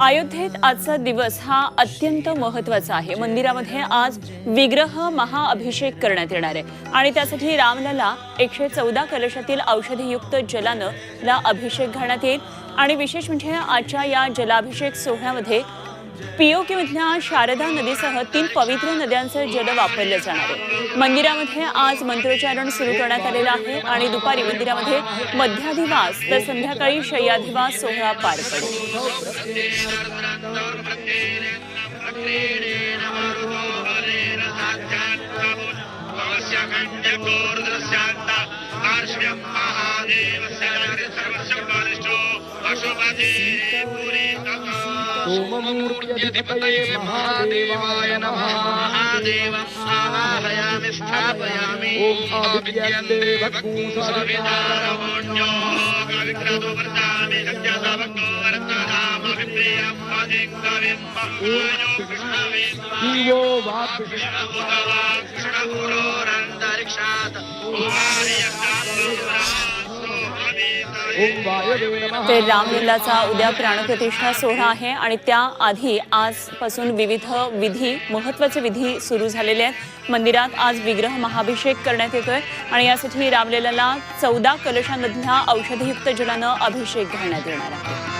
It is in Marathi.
अयोध्येत आजचा दिवस हा अत्यंत महत्त्वाचा आहे. मंदिरामध्ये आज विग्रह महाअभिषेक करण्यात येणार आहे. आणि त्यासाठी रामलला एकशे चौदा कलशातील औषधीयुक्त जलानं ला अभिषेक घालण्यात येईल. आणि विशेष म्हणजे आजच्या या जलाभिषेक सोहळ्यामध्ये पीओके मधल्या शारदा नदीसह तीन पवित्र नद्यांचं जल वापरलं जाणार आहे. मंदिरामध्ये आज मंत्रोच्चारण सुरू करण्यात आलेलं आहे आणि दुपारी मंदिरामध्ये मध्याधिवास तर संध्याकाळी शय्याधिवास सोहळा पार पडेल सोममूर्त्यधिपतये महादेवाय नमः। महादेवम् आवाहयामि स्थापयामि। ॐ आदित्यन्ते भक्तिसवितारमो कविक्रतुवर्तामि सत्यसवक्तो वर्तनामभिप्रियम् अधिकविम् बहुयो कृष्णविम् दिवो वाग् कृष्णपुरोरन्तरिक्षात् ॐ तर ते रामलीलाचा उद्या प्राणप्रतिष्ठा सोहळा आहे आणि त्याआधी आजपासून विविध विधी महत्त्वाचे विधी सुरू झालेले आहेत. मंदिरात आज विग्रह महाभिषेक करण्यात येतोय आणि यासाठी रामलीलाला चौदा कलशांमधल्या औषधयुक्त जलानं अभिषेक घालण्यात येणार आहे.